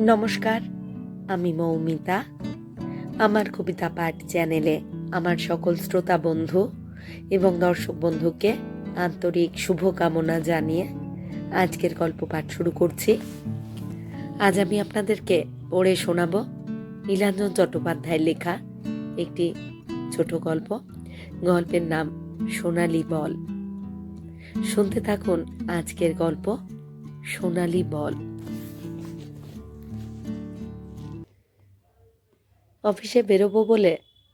নমস্কার, আমি মৌমিতা। আমার কবিতা পাঠ চ্যানেলে আমার সকল শ্রোতা বন্ধু এবং দর্শক বন্ধুকে আন্তরিক শুভকামনা জানিয়ে আজকের গল্প পাঠ শুরু করছি। আজ আমি আপনাদেরকে পড়ে শোনাব নীলাঞ্জন চট্টোপাধ্যায়ের লেখা একটি ছোট গল্প। গল্পের নাম সোনালি বল। শুনতে থাকুন আজকের গল্প সোনালি বল। অফিসে বেরোবো বলে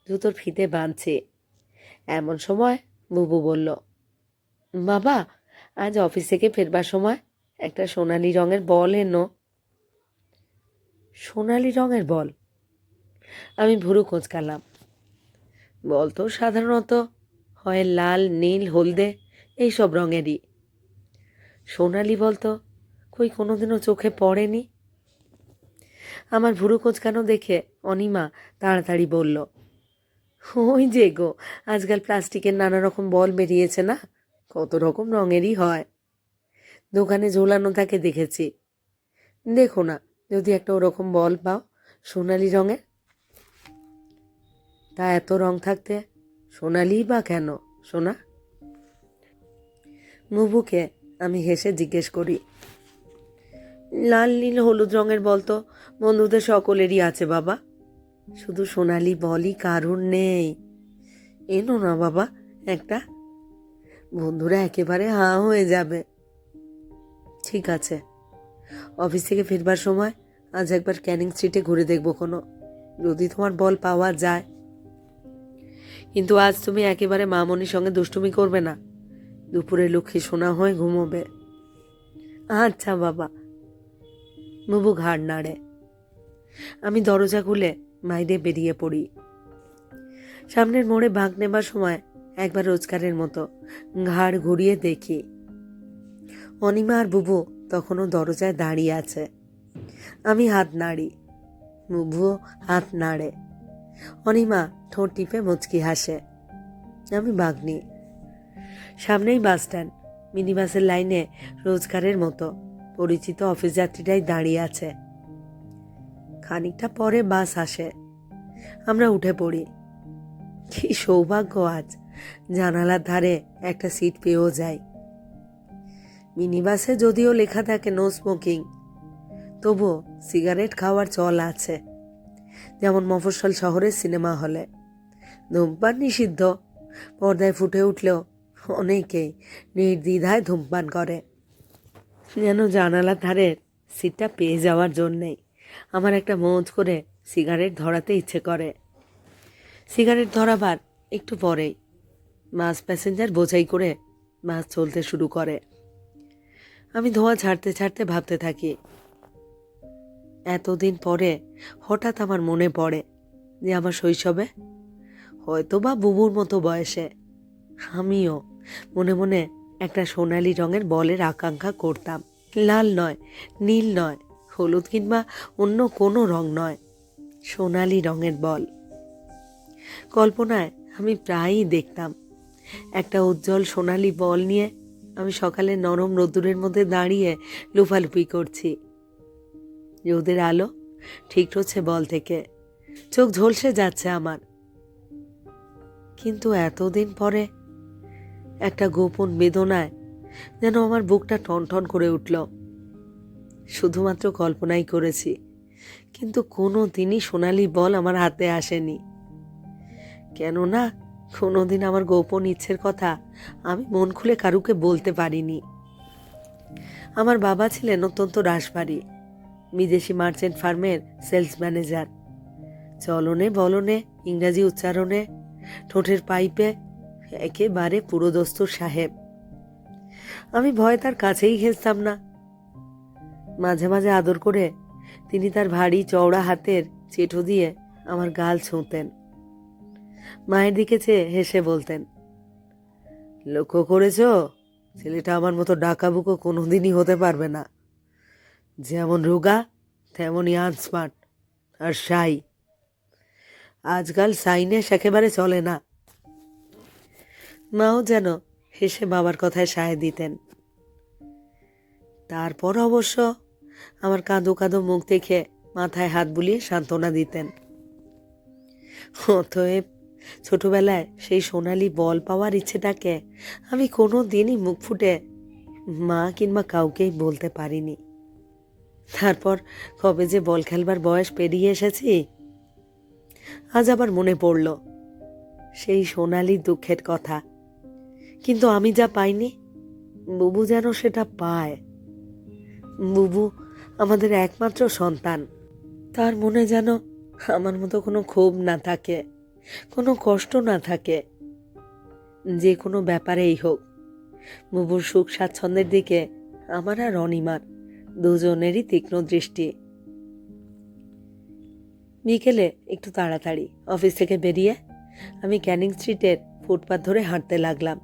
জুতোর ফিতে বাঁধছি। এমন সময় বুবু বলল, বাবা, আজ অফিস থেকে ফেরবার সময় একটা সোনালি রঙের বল এনো। সোনালি রঙের বল? আমি ভুরু কোঁচকালাম। বল তো সাধারণত হয় লাল, নীল, হলদে, এইসব রঙেরই। সোনালি বল তো কই কোনোদিনও চোখে পড়েনি। আমার ভুরু কোচকানো দেখে? অনিমা তাড়াতাড়ি বলল, ওই যে গো, আজকাল প্লাস্টিকের নানা রকম বল বেরিয়েছে না? কত রকম রঙেরই হয়। দোকানে ঝোলানো থাকে দেখেছি। দেখো না, যদি একটা ওরকম বল পাও, সোনালি রঙের? তা এত রং থাকতে সোনালি বা কেন, সোনা? মুবুকে আমি হেসে জিজ্ঞেস করি লাল নীল হলুদ রঙের বল তো। বন্ধুদের সকলেরই আছে, বাবা। শুধু সোনালি বলই কারুর নেই। এনো না, বাবা, একটা। বন্ধুরা একেবারে হাঁ হয়ে যাবে। ঠিক আছে। অফিস থেকে ফিরবার সময় আজ একবার ক্যানিং স্ট্রিটে ঘুরে দেখব কোনো। যদি তোমার বল পাওয়া যায়। কিন্তু আজ তুমি একেবারে মামনির সঙ্গে দুষ্টুমি করবে না। দুপুরে লক্ষ্মী শোনা হয়ে ঘুমোবে। আচ্ছা বাবা। বুবু ঘাড় নাড়ে। আমি দরজা খুলে বাইরে বেরিয়ে পড়ি। সামনের মোড়ে ভাগ নেবার সময় একবার রোজগারের মতো ঘাড় ঘুরিয়ে দেখি। অনিমা আর বুবু তখনও দরজায় দাঁড়িয়ে আছে। আমি হাত নাড়ি। বুবুও হাত নাড়ে। অনিমা ঠোঁট টিপে মুচকি হাসে। আমি বাগনি। সামনেই বাস স্ট্যান্ড। মিনি বাসের লাইনে রোজগারের মতো পরিচিত অফিস যাত্রীরাই দাঁড়িয়ে আছে। খানিকটা পরে বাস আসে। আমরা উঠে পড়ি। কি সৌভাগ্য আজ। জানালার ধারে একটা সিট পেয়েও যাই। মিনি বাসে যদিও লেখা থাকে, নো স্মোকিং তবুও সিগারেট খাওয়ার চল আছে। যেমন মফস্বল শহরের সিনেমা হলে। ধূমপান নিষিদ্ধ। পর্দায় ফুটে উঠলেও অনেকেই নির্দ্বিধায় ধূমপান করে। যেন জানালার ধারের সিটটা পেয়ে যাওয়ার জন্যেই। আমার একটা মৌজ করে সিগারেট ধরাতে ইচ্ছে করে। সিগারেট ধরাবার একটু পরেই মাছ প্যাসেঞ্জার বোঝাই করে মাছ চলতে শুরু করে। আমি ধোঁয়া ছাড়তে ছাড়তে ভাবতে থাকি, এতদিন পরে হঠাৎ আমার মনে পড়ে যে আমার শৈশবে হয়তো বা বুবুর মতো বয়সে আমিও মনে মনে একটা সোনালি রঙের বলের আকাঙ্ক্ষা করতাম। লাল নয়, নীল নয়, হলুদ কিংবা অন্য কোনো রং নয়, সোনালি রঙের বল। কল্পনায় আমি প্রায়ই দেখতাম, একটা উজ্জ্বল সোনালি বল নিয়ে আমি সকালে নরম রোদ্দুরের মধ্যে দাঁড়িয়ে লুফালুপি করছি। রোদের আলো ঠিক হচ্ছে বল থেকে, চোখ ঝলসে যাচ্ছে আমার। কিন্তু এতদিন পরে একটা গোপন বেদনায় যেন আমার বুকটা টনটন করে উঠল। শুধুমাত্র কল্পনাই করেছি, কিন্তু কোনো দিনই সোনালি বল আমার হাতে আসেনি। কেননা কোনো দিন আমার গোপন ইচ্ছের কথা আমি মন খুলে কারুকে বলতে পারিনি। আমার বাবা ছিলেন অত্যন্ত রাসবাড়ি বিদেশি মার্চেন্ট ফার্মের সেলস ম্যানেজার। চলনে, বলনে, ইংরাজি উচ্চারণে, ঠোঁটের পাইপে একেবারে পুরোদস্তুর সাহেব। আমি ভয় তার কাছেই ঘেঁচতাম না। মাঝে মাঝে আদর করে তিনি তার ভারী চওড়া হাতের চেটো দিয়ে আমার গাল ছুঁতেন। মায়ের দিকে চেয়ে হেসে বলতেন, লক্ষ্য করেছ, ছেলেটা আমার মতো ডাকাবুকো কোনোদিনই হতে পারবে না। যেমন রোগা তেমনই আনস্মার্ট আর সাই আজকাল সাইনেস একেবারে চলে না। মাও যেন হেসে বাবার কথায় সায় দিতেন। তারপর অবশ্য আমার কাঁদো কাঁদো মুখ দেখে মাথায় হাত বুলিয়ে সান্ত্বনা দিতেন। অতএব ছোটবেলায় সেই সোনালি বল পাওয়ার ইচ্ছেটাকে আমি কোনো দিনই মুখ ফুটে মা কিংবা কাউকেই বলতে পারিনি। তারপর কবে যে বল খেলবার বয়স পেরিয়ে এসেছি, আজ আবার মনে পড়ল। সেই সোনালি দুঃখের কথা কিন্তু আমি যা পাইনি, বুবু যেন সেটা পায়। বুবু আমাদের একমাত্র সন্তান। তার মনে যেন আমার মতো কোনো ক্ষোভ না থাকে, কোনো কষ্ট না থাকে। যে কোনো ব্যাপারেই হোক, বুবুর সুখ স্বাচ্ছন্দ্যের দিকে আমার আর অনিমার দুজনেরই তীক্ষ্ণ দৃষ্টি। বিকেলে একটু তাড়াতাড়ি অফিস থেকে বেরিয়ে আমি ক্যানিং স্ট্রিটের ফুটপাথ ধরে হাঁটতে লাগলাম।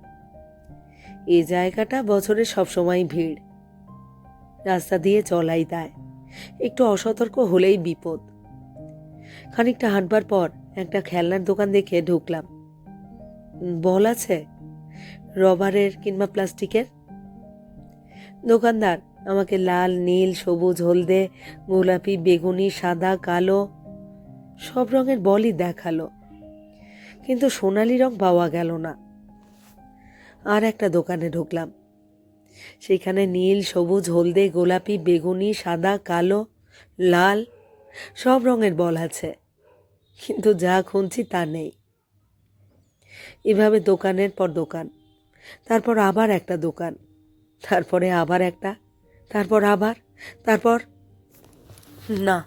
এই জায়গাটা বছরের সবসময় ভিড়। রাস্তা দিয়ে চলাই দেয় একটু অসতর্ক হলেই বিপদ। খানিকটা হাঁটবার পর একটা খেলনার দোকান দেখে ঢুকলাম। বল আছে? রবারের কিংবা প্লাস্টিকের? দোকানদার, আমাকে লাল, নীল, সবুজ, হলদে, গোলাপি, বেগুনি, সাদা, কালো, সব রঙের বলই দেখাল। কিন্তু সোনালি রং পাওয়া গেল না। আর একটা দোকানে ঢুকলাম। সেখানে নীল, সবুজ, হলদে, গোলাপি, বেগুনি, সাদা, কালো, লাল, সব রঙের বল আছে। কিন্তু যা খুঁজছি তা নেই। এভাবে দোকানের পর দোকান, তারপর আবার একটা দোকান, তারপরে আবার একটা, তারপর আবার, তারপর না,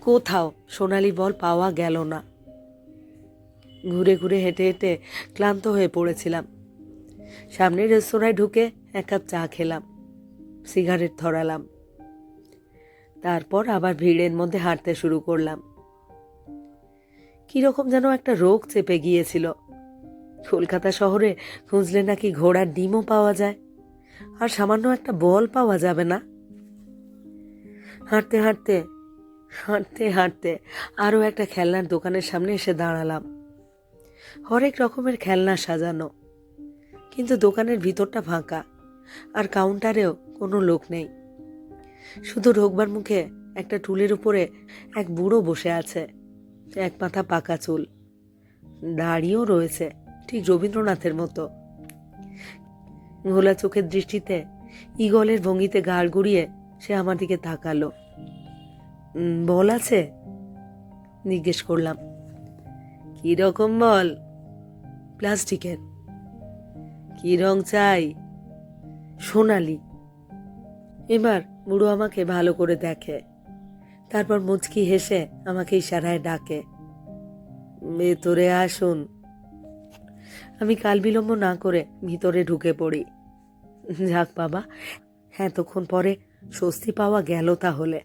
কোথাও সোনালি বল পাওয়া গেল না। ঘুরে ঘুরে হেঁটে হেঁটে ক্লান্ত হয়ে পড়েছিলাম। সামনের রেস্তোরাঁয় ঢুকে এক কাপ চা খেলাম, সিগারেট ধরালাম। তারপর আবার ভিড়ের মধ্যে হাঁটতে শুরু করলাম। কীরকম যেন একটা রোগ চেপে গিয়েছিল। কলকাতা শহরে খুঁজলে নাকি ঘোড়ার ডিমও পাওয়া যায়, আর সামান্য একটা বল পাওয়া যাবে না। হাঁটতে হাঁটতে হাঁটতে হাঁটতে আরও একটা খেলনার দোকানের সামনে এসে দাঁড়ালাম। হরেক রকমের খেলনা সাজানো কিন্তু দোকানের ভিতরটা ফাঁকা আর কাউন্টারেও কোনো লোক নেই। শুধু ঢোকবার মুখে একটা টুলের উপরে এক বুড়ো বসে আছে, এক মাথা পাকা চুল। দাড়িও রয়েছে, ঠিক রবীন্দ্রনাথের মতো। ঘোলা চোখের দৃষ্টিতে ইগলের ভঙ্গিতে গাড় গুড়িয়ে সে আমার দিকে তাকালো। বল আছে? জিজ্ঞেস করলাম। কি রকম বল? প্লাস্টিকের। কি রং চাই? সোনালি। এবার বুড়ো আমাকে ভালো করে দেখে। তারপর মুচকি হেসে আমাকে ইশারায় ডাকে ভেতরে আসুন। আমি কাল বিলম্ব না করে ভিতরে ঢুকে পড়ি। যাক বাবা হ্যাঁ এতক্ষণ পরে স্বস্তি পাওয়া গেল তাহলে।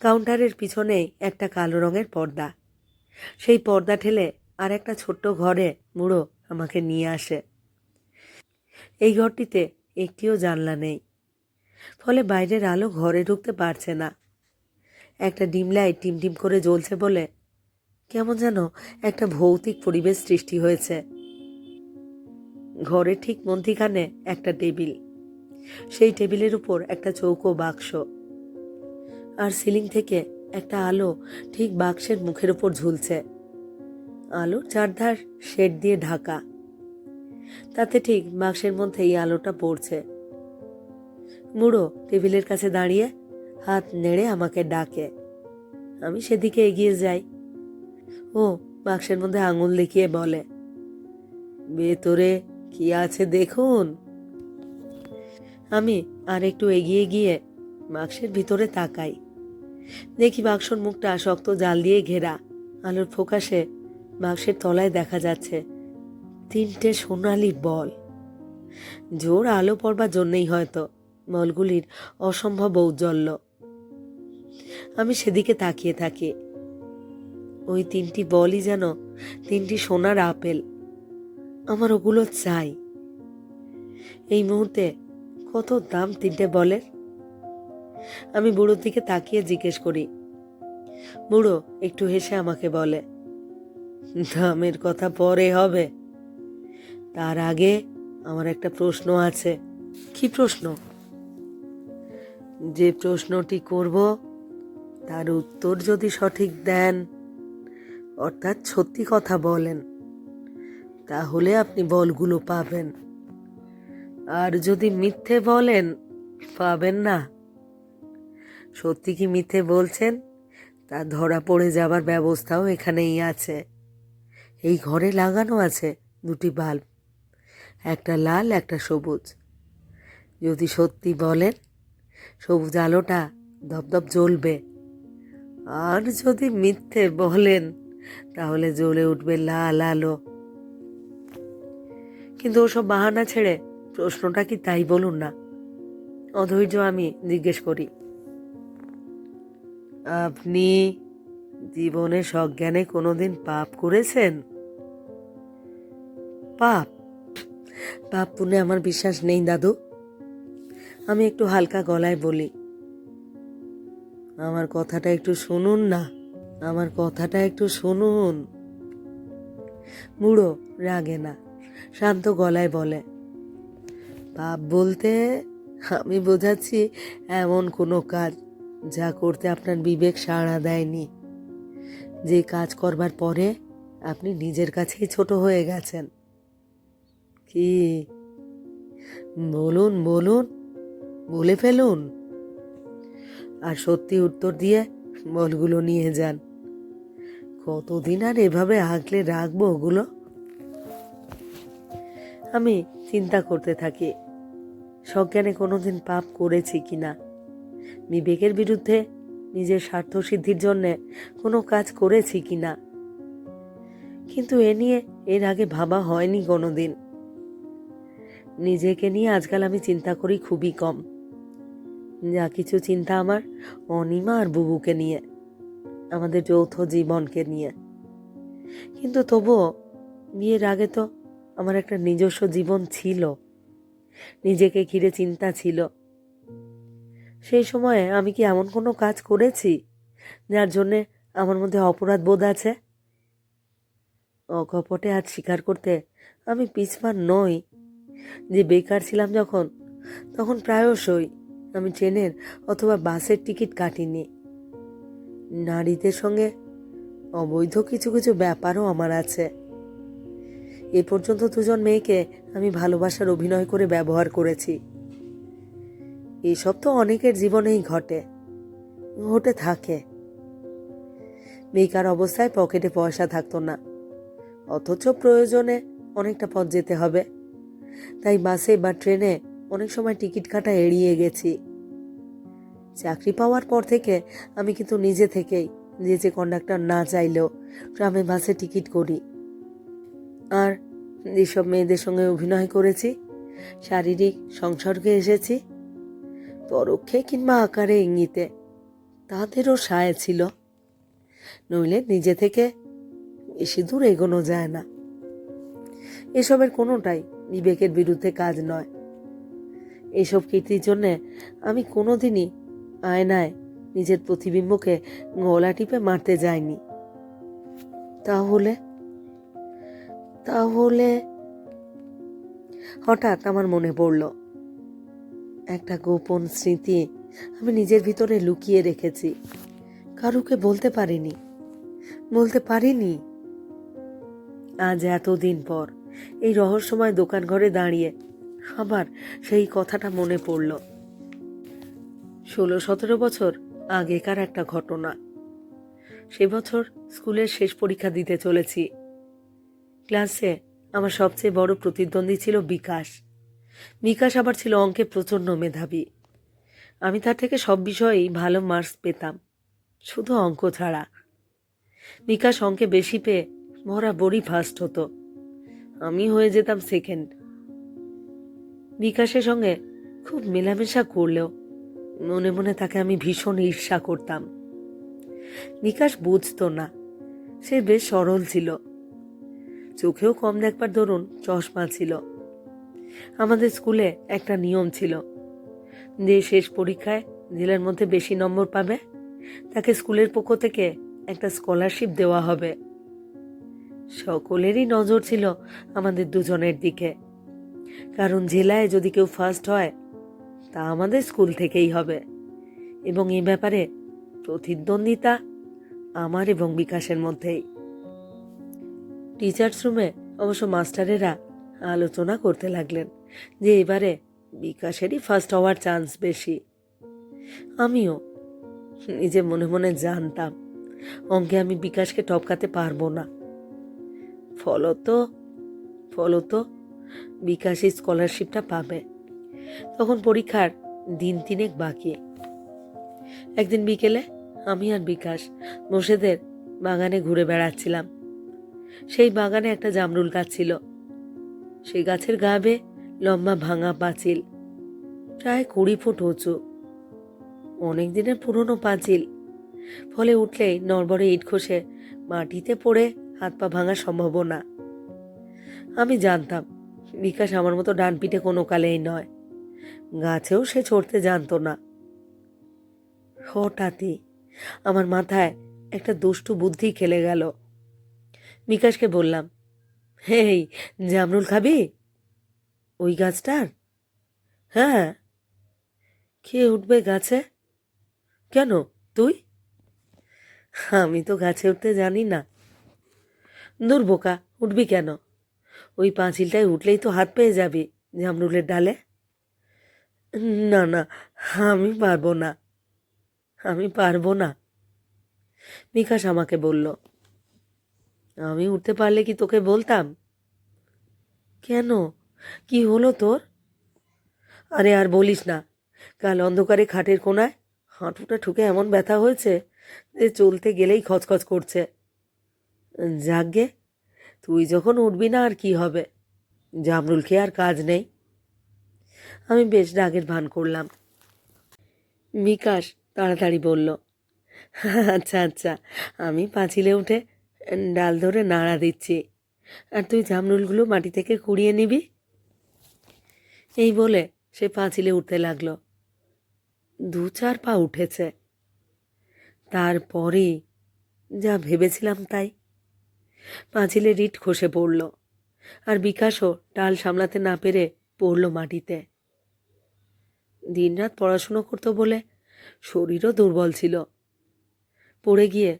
কাউন্টারের পিছনেই একটা কালো রঙের পর্দা। সেই পর্দা ঠেলে আর একটা ছোট্ট ঘরে মুড়ো আমাকে নিয়ে আসে। এই ঘরটিতে একটিও জানলা নেই। ফলে বাইরের আলো ঘরে ঢুকতে পারছে না। একটা ডিম লাইট টিম করে জ্বলছে বলে কেমন যেন একটা ভৌতিক পরিবেশ সৃষ্টি হয়েছে। ঘরের ঠিক মধ্যিখানে একটা টেবিল। সেই টেবিলের উপর একটা চৌকো বাক্স। আর সিলিং থেকে একটা আলো ঠিক বাক্সের মুখের উপর ঝুলছে। আলোর চারধার শেড দিয়ে ঢাকা। তাতে ঠিক বাক্সের মধ্যে এই আলোটা পড়ছে। মুড়ো, টেবিলের কাছে দাঁড়িয়ে হাত নেড়ে আমাকে ডাকে। আমি সেদিকে এগিয়ে যাই। ও বাক্সের মধ্যে আঙুল দেখিয়ে বলে, ভেতরে কি আছে দেখুন? আমি আর একটু এগিয়ে গিয়ে বাক্সের ভিতরে তাকাই। দেখি বাক্সর মুখটা শক্ত জাল দিয়ে ঘেরা। আলোর ফোকাসে বাক্সের তলায় দেখা যাচ্ছে। তিনটে সোনালি বল। জোর আলো পড়বার জন্যই হয়তো বলগুলির অসম্ভব ঔজ্জ্বল্য। আমি সেদিকে তাকিয়ে থাকি। ওই তিনটি বলই যেন তিনটি সোনার আপেল। আমার ওগুলো চাই। এই মুহূর্তে কত দাম তিনটে বলের? আমি বুড়োর দিকে তাকিয়ে জিজ্ঞেস করি। বুড়ো একটু হেসে আমাকে বলে, দামের কথা পরে হবে। তার আগে আমার একটা প্রশ্ন আছে। কি প্রশ্ন? যে প্রশ্নটি করব, তার উত্তর যদি সঠিক দেন, অর্থাৎ সত্যি কথা বলেন, তাহলে আপনি বলগুলো পাবেন। আর যদি মিথ্যে বলেন, পাবেন না। সত্যি কি মিথ্যে বলছেন? তা ধরা পড়ে যাবার ব্যবস্থাও এখানেই আছে। এই ঘরে লাগানো আছে দুটি বাল্ব। একটা লাল, একটা সবুজ। যদি সত্যি বলেন, সবুজ আলোটা দপদপ জ্বলবে। আর যদি মিথ্যে বলেন, তাহলে জ্বলে উঠবে লাল আলো। কিন্তু ওসব বাহানা ছেড়ে প্রশ্নটা কি তাই বলুন না? অধৈর্য আমি জিজ্ঞেস করি। আপনি জীবনে সজ্ঞানে কোনোদিন পাপ করেছেন? পাপ? পাপ পুণ্যে আমার বিশ্বাস নেই, দাদু। আমি একটু হালকা গলায় বলি, আমার কথাটা একটু শুনুন না, আমার কথাটা একটু শুনুন। বুড়ো রাগে না, শান্ত গলায় বলে পাপ বলতে আমি বোঝাচ্ছি এমন কোনো কাজ যা করতে আপনার বিবেক সাড়া দেয়নি। যে কাজ করবার পরে আপনি নিজের কাছেই ছোট হয়ে গেছেন। কি? বলুন বলুন, বলে ফেলুন। আর সত্যি উত্তর দিয়ে বলগুলো নিয়ে যান। কতদিন আর এভাবে আঁকলে রাখব ওগুলো? আমি চিন্তা করতে থাকি, সজ্ঞানে কোনোদিন পাপ করেছি কি না বিবেকের বিরুদ্ধে নিজের স্বার্থ সিদ্ধির জন্যে কোনো কাজ করেছি কি না কিন্তু এ নিয়ে এর আগে ভাবা হয়নি কোনোদিন। নিজেকে নিয়ে আজকাল আমি চিন্তা করি খুবই কম। যা কিছু চিন্তা আমার অনিমা আর বুবুকে নিয়ে, আমাদের যৌথ জীবনকে নিয়ে। কিন্তু তবুও বিয়ের আগে তো আমার একটা নিজস্ব জীবন ছিল, নিজেকে ঘিরে চিন্তা ছিল। সেই সময়ে আমি কি এমন কোনো কাজ করেছি যার জন্যে আমার মধ্যে অপরাধ বোধ আছে? অকপটে আজ স্বীকার করতে আমি পিছপা নই। যে বেকার ছিলাম যখন, তখন প্রায়শই আমি ট্রেনের অথবা বাসের টিকিট কাটিনি। নারীদের সঙ্গে অবৈধ কিছু কিছু ব্যাপারও আমার আছে। এ পর্যন্ত দুজন মেয়েকে আমি ভালোবাসার অভিনয় করে ব্যবহার করেছি। এসব তো অনেকের জীবনেই ঘটে ঘটে থাকে। বেকার অবস্থায় পকেটে পয়সা থাকতো না, অথচ প্রয়োজনে অনেকটা পথ যেতে হবে। তাই বাসে বা ট্রেনে অনেক সময় টিকিট কাটা এড়িয়ে গেছি। চাকরি পাওয়ার পর থেকে আমি কিন্তু নিজে থেকেই যে যে কন্ডাক্টর না চাইলেও ট্রামে বাসে টিকিট করি। আর যেসব মেয়েদের সঙ্গে অভিনয় করেছি, শারীরিক সংসর্গে এসেছি, পরোক্ষে কিংবা আকারে ইঙ্গিতে, তাদেরও সায় ছিল। নইলে নিজে থেকে বেশি দূর এগোনো যায় না। এসবের কোনোটাই বিবেকের বিরুদ্ধে কাজ নয়। এসব কীর্তির জন্যে আমি কোনোদিনই আয়নায় নিজের প্রতিবিম্বকে গলা টিপে মারতে যাইনি। তাহলে? তাহলে? হঠাৎ আমার মনে পড়ল, একটা গোপন স্মৃতি আমি নিজের ভিতরে লুকিয়ে রেখেছি। কারুকে বলতে পারিনি। বলতে পারিনি। আজ এতদিন পর এই রহস্যময় দোকান ঘরে দাঁড়িয়ে। আবার সেই কথাটা মনে পড়ল। ষোলো, সতেরো বছর আগেকার একটা ঘটনা। সে বছর স্কুলের শেষ পরীক্ষা দিতে চলেছি। ক্লাসে আমার সবচেয়ে বড় প্রতিদ্বন্দ্বী ছিল বিকাশ। বিকাশ আবার ছিল অঙ্কে প্রচণ্ড মেধাবী। আমি তার থেকে সব বিষয়েই ভালো মার্কস পেতাম, শুধু অঙ্ক ছাড়া। বিকাশ অঙ্কে বেশি পেয়ে বরাবরই ফার্স্ট হতো। আমি হয়ে যেতাম সেকেন্ড বিকাশের সঙ্গে খুব মেলামেশা করলেও মনে মনে তাকে আমি ভীষণ ঈর্ষা করতাম। বিকাশ বুঝতো না, সে বেশ সরল ছিল। চোখেও কম দেখবার ধরুন চশমা ছিল। আমাদের স্কুলে একটা নিয়ম ছিল, যে শেষ পরীক্ষায় জেলার মধ্যে বেশি নম্বর পাবে, তাকে স্কুলের পক্ষ থেকে একটা স্কলারশিপ দেওয়া হবে। সকলেরই নজর ছিল আমাদের দুজনের দিকে। কারণ জেলায় যদি কেউ ফার্স্ট হয়, তা আমাদের স্কুল থেকেই হবে। এবং এ ব্যাপারে প্রতিদ্বন্দ্বিতা আমার এবং বিকাশের মধ্যেই। টিচার্স রুমে অবশ্য মাস্টারেরা আলোচনা করতে লাগলেন যে এবারে বিকাশেরই ফার্স্ট হওয়ার চান্স বেশি। আমিও নিজে মনে মনে জানতাম, অঙ্কে আমি বিকাশকে টপকাতে পারব না। ফলত ফলত বিকাশ এই স্কলারশিপটা পাবে। তখন পরীক্ষার দিন তিনেক বাকি। একদিন বিকেলে আমি আর বিকাশ মোশেদের বাগানে ঘুরে বেড়াচ্ছিলাম। সেই বাগানে একটা জামরুল গাছ ছিল। সেই গাছের গাবে লম্বা ভাঙা পাঁচিল, প্রায় কুড়ি ফুট উঁচু। অনেক দিনের পুরনো পাঁচিল। ফলে উঠলেই নড়বড়ে ইট খসে মাটিতে পড়ে হাত পা ভাঙার সম্ভাবনা। আমি জানতাম, বিকাশ আমার মতো ডান পিঠে কোনো কালেই নয়। গাছেও সে চড়তে জানতো না। হঠাৎই আমার মাথায় একটা দুষ্টু বুদ্ধি খেলে গেল। বিকাশকে বললাম, হেই, জামরুল খাবি? ওই গাছটার? হ্যাঁ। কে উঠবে গাছে? কেন? তুই? আমি তো গাছে উঠতে জানি না। দূর বোকা, উঠবি কেন? ওই পাঁচিলটায় উঠলেই তো হাত পেয়ে যাবি, জামরুলের ডালে। না না, আমি পারব না। আমি পারব না। বিকাশ আমাকে বলল, আমি উঠতে পারলে কি তোকে বলতাম? কেন? কি হলো তোর? আরে আর বলিস না, কাল অন্ধকারে খাটের কোনায় হাঁটুটা ঠুকে এমন ব্যথা হয়েছে যে চলতে গেলেই খচখচ করছে। যাকগে তুই যখন উঠবি না আর কি হবে? জামরুল খেয়ে আর কাজ নেই। আমি বেশ রাগের ভান করলাম। বিকাশ তাড়াতাড়ি বলল আচ্ছা আচ্ছা আমি পাঁচিলে উঠে ডাল ধরে নাড়া দিচ্ছি। আর তুই জামরুলগুলো মাটি থেকে কুড়িয়ে নিবি? এই বলে সে পাঁচিলে উঠতে লাগল। দু চার পা উঠেছে। তারপরে যা ভেবেছিলাম তাই পাঁচিলে রিট খসে পড়ল। আর বিকাশও ডাল সামলাতে না পেরে পড়ল মাটিতে। দিনরাত পড়াশুনো করতো বলে শরীরও দুর্বল ছিল। পড়ে গিয়ে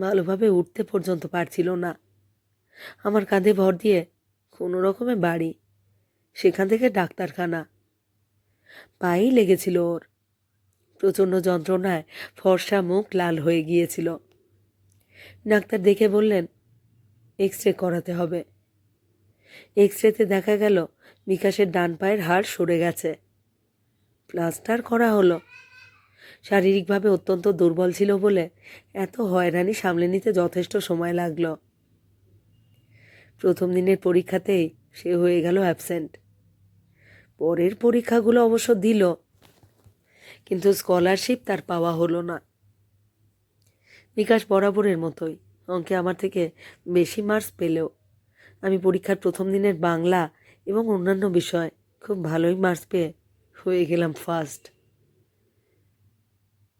ভালোভাবে উঠতে পর্যন্ত পারছিল না। আমার কাঁধে ভর দিয়ে কোনো রকমে বাড়ি, সেখান থেকে ডাক্তারখানা। পায়েই লেগেছিল ওর। প্রচণ্ড যন্ত্রণায় ফর্সা মুখ লাল হয়ে গিয়েছিল। ডাক্তার দেখে বললেন এক্স রে করাতে হবে। এক্স রেতে দেখা গেল, বিকাশের ডান পায়ের হাড় সরে গেছে। প্লাস্টার করা হলো। শারীরিকভাবে অত্যন্ত দুর্বল ছিল বলে এত হয়রানি সামলে নিতে যথেষ্ট সময় লাগল। প্রথম দিনের পরীক্ষাতেই সে হয়ে গেল অ্যাবসেন্ট পরের পরীক্ষাগুলো অবশ্য দিল, কিন্তু স্কলারশিপ তার পাওয়া হলো না। বিকাশ বরাবরের মতোই। অঙ্কে আমার থেকে বেশি মার্কস পেলেও আমি পরীক্ষার প্রথম দিনের বাংলা এবং অন্যান্য বিষয় খুব ভালোই মার্কস পেয়ে হয়ে গেলাম ফার্স্ট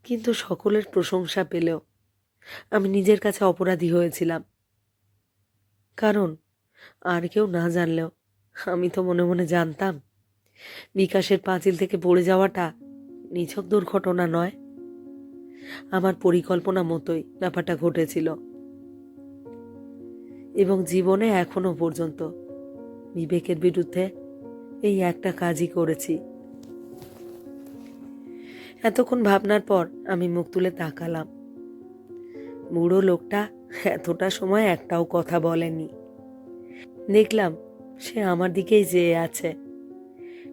কিন্তু সকলের প্রশংসা পেলেও আমি নিজের কাছে অপরাধী হয়েছিলাম। কারণ আর কেউ না জানলেও আমি তো মনে মনে জানতাম, বিকাশের পাঁচিল থেকে পড়ে যাওয়াটা নিছক দুর্ঘটনা নয়। আমার পরিকল্পনা মতোই ব্যাপারটা ঘটেছিল। এবং জীবনে এখনও পর্যন্ত। বিবেকের বিরুদ্ধে এই একটা কাজই করেছি। এতক্ষণ ভাবনার পর আমি মুখ তুলে তাকালাম। বুড়ো লোকটা এতটা সময় একটাও কথা বলেনি। দেখলাম সে আমার দিকেই যেয়ে আছে।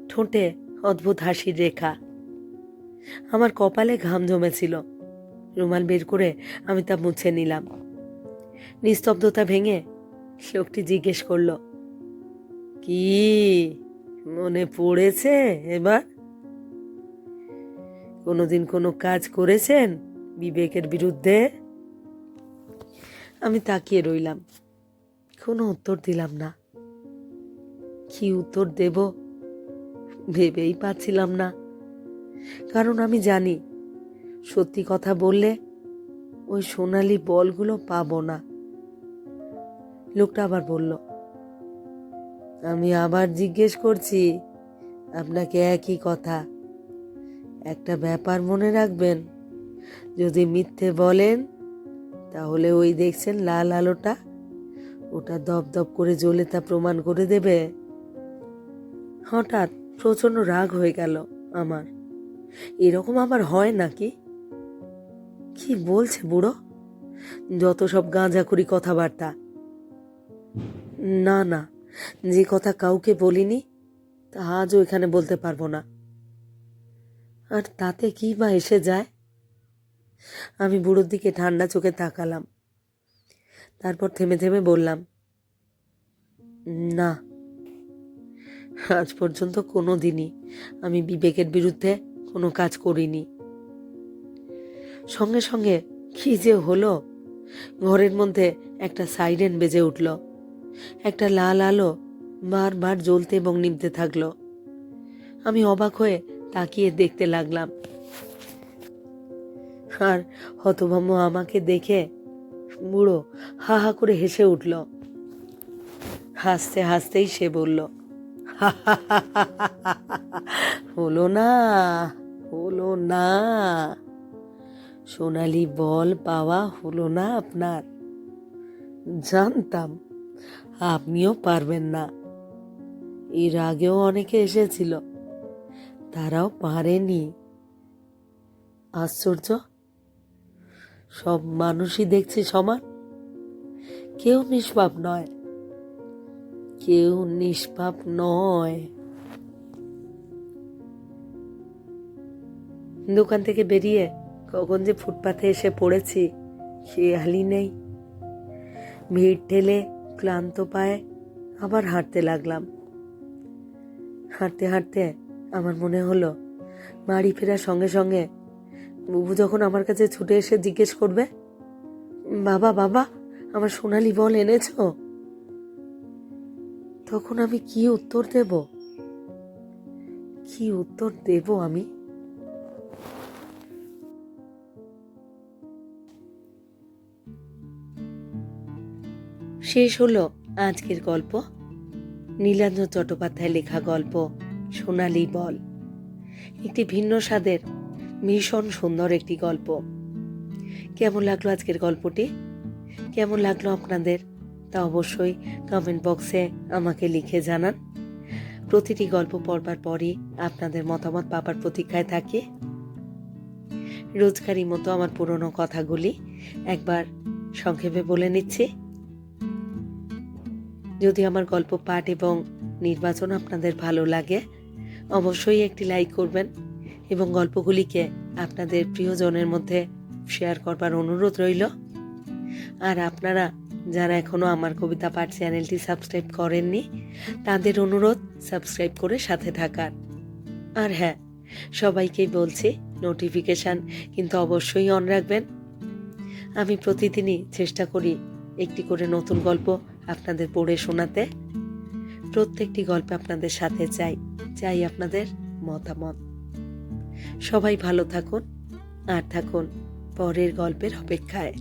ঠোঁটে অদ্ভুত হাসির রেখা। আমার কপালে ঘাম জমেছিল। রুমাল বের করে আমি তা মুছে নিলাম। নিস্তব্ধতা ভেঙে লোকটি জিজ্ঞেস করল, কি মনে পড়েছে এবার? কোনোদিন কোনো কাজ করেছেন বিবেকের বিরুদ্ধে? আমি তাকিয়ে রইলাম, কোনো উত্তর দিলাম না। কি উত্তর দেব ভেবেই পাচ্ছিলাম না, কারণ আমি জানি সত্যি কথা বললে ওই সোনালি বলগুলো পাবো না। লোকটা আবার বলল, আমি আবার জিজ্ঞেস করছি, আপনাকে একই কথা। একটা ব্যাপার মনে রাখবেন, যদি মিথ্যে বলেন, তাহলে ওই দেখছেন লাল আলোটা, ওটা দপ দপ করে জ্বলে তা প্রমাণ করে দেবে। হঠাৎ প্রচণ্ড রাগ হয়ে গেল আমার। এরকম আবার হয় নাকি? কি বলছে বুড়ো? যত সব গাঁজাখুরি কথাবার্তা না না। যে কথা কাউকে বলিনি, তা আজও এখানে বলতে পারব না। আর তাতে কি বা এসে যায়? আমি বুড়োর দিকে ঠান্ডা চোখে তাকালাম। তারপর থেমে থেমে বললাম, না। আজ পর্যন্ত কোনো দিনই আমি বিবেকের বিরুদ্ধে কোনো কাজ করিনি। সঙ্গে সঙ্গে কি যে হলো, ঘরের মধ্যে একটা সাইরেন বেজে উঠল। একটা লাল আলো বারবার জ্বলতে এবং নিমতে থাকল। আমি অবাক হয়ে তাকিয়ে দেখতে লাগলাম। আর হতভম্ব আমাকে দেখে বুড়ো হা হা করে হেসে উঠল। হাসতে হাসতেই সে বলল হলো না হলো না। সোনালি বল পাওয়া হলো না আপনার। জানতাম আপনিও পারবেন না। এর আগেও অনেকে এসেছিল। তারাও পারেনি। আশ্চর্য? সব মানুষই দেখছি সমান। কেউ নিষ্পাপ নয়। কেউ নিষ্পাপ নয়। দোকান থেকে বেরিয়ে কখন যে ফুটপাথে এসে পড়েছি, খেয়ালই নেই। ভিড় ঠেলে ক্লান্ত পায়ে আবার হাঁটতে লাগলাম। হাঁটতে হাঁটতে আমার মনে হলো, বাড়ি ফেরার সঙ্গে সঙ্গে বুবু যখন আমার কাছে ছুটে এসে জিজ্ঞেস করবে, বাবা বাবা, আমার সোনালি বল এনেছো? তখন আমি কি উত্তর দেব? কি উত্তর দেব আমি? শেষ হলো আজকের গল্প। নীলাঞ্জন চট্টোপাধ্যায় লেখা গল্প, সোনালি বল। একটি ভিন্ন স্বাদের, ভীষণ সুন্দর একটি গল্প। কেমন লাগল আজকের গল্পটি? কেমন লাগল আপনাদের? তা অবশ্যই কমেন্ট বক্সে আমাকে লিখে জানান। প্রতিটি গল্প পড়বার পরই আপনাদের মতামত পাবার প্রতীক্ষায় থাকি। রোজকারই মতো আমার পুরনো কথাগুলি একবার সংক্ষেপে বলে নিচ্ছি। যদি আমার গল্প পাঠ এবং নির্বাচন আপনাদের ভালো লাগে, অবশ্যই একটি লাইক করবেন এবং গল্পগুলিকে আপনাদের প্রিয়জনের মধ্যে শেয়ার করবার অনুরোধ রইল। আর আপনারা যারা এখনও আমার কবিতা পাঠ চ্যানেলটি সাবস্ক্রাইব করেননি, তাদের অনুরোধ সাবস্ক্রাইব করে সাথে থাকার। আর হ্যাঁ সবাইকেই বলছি নোটিফিকেশান কিন্তু অবশ্যই অন রাখবেন। আমি প্রতিদিনই চেষ্টা করি একটি করে নতুন গল্প আপনাদের পড়ে শোনাতে। প্রত্যেকটি গল্প আপনাদের সাথে চাই চাই আপনাদের মতামত। সবাই ভালো থাকুন, আর থাকুন পরের গল্পের অপেক্ষায়।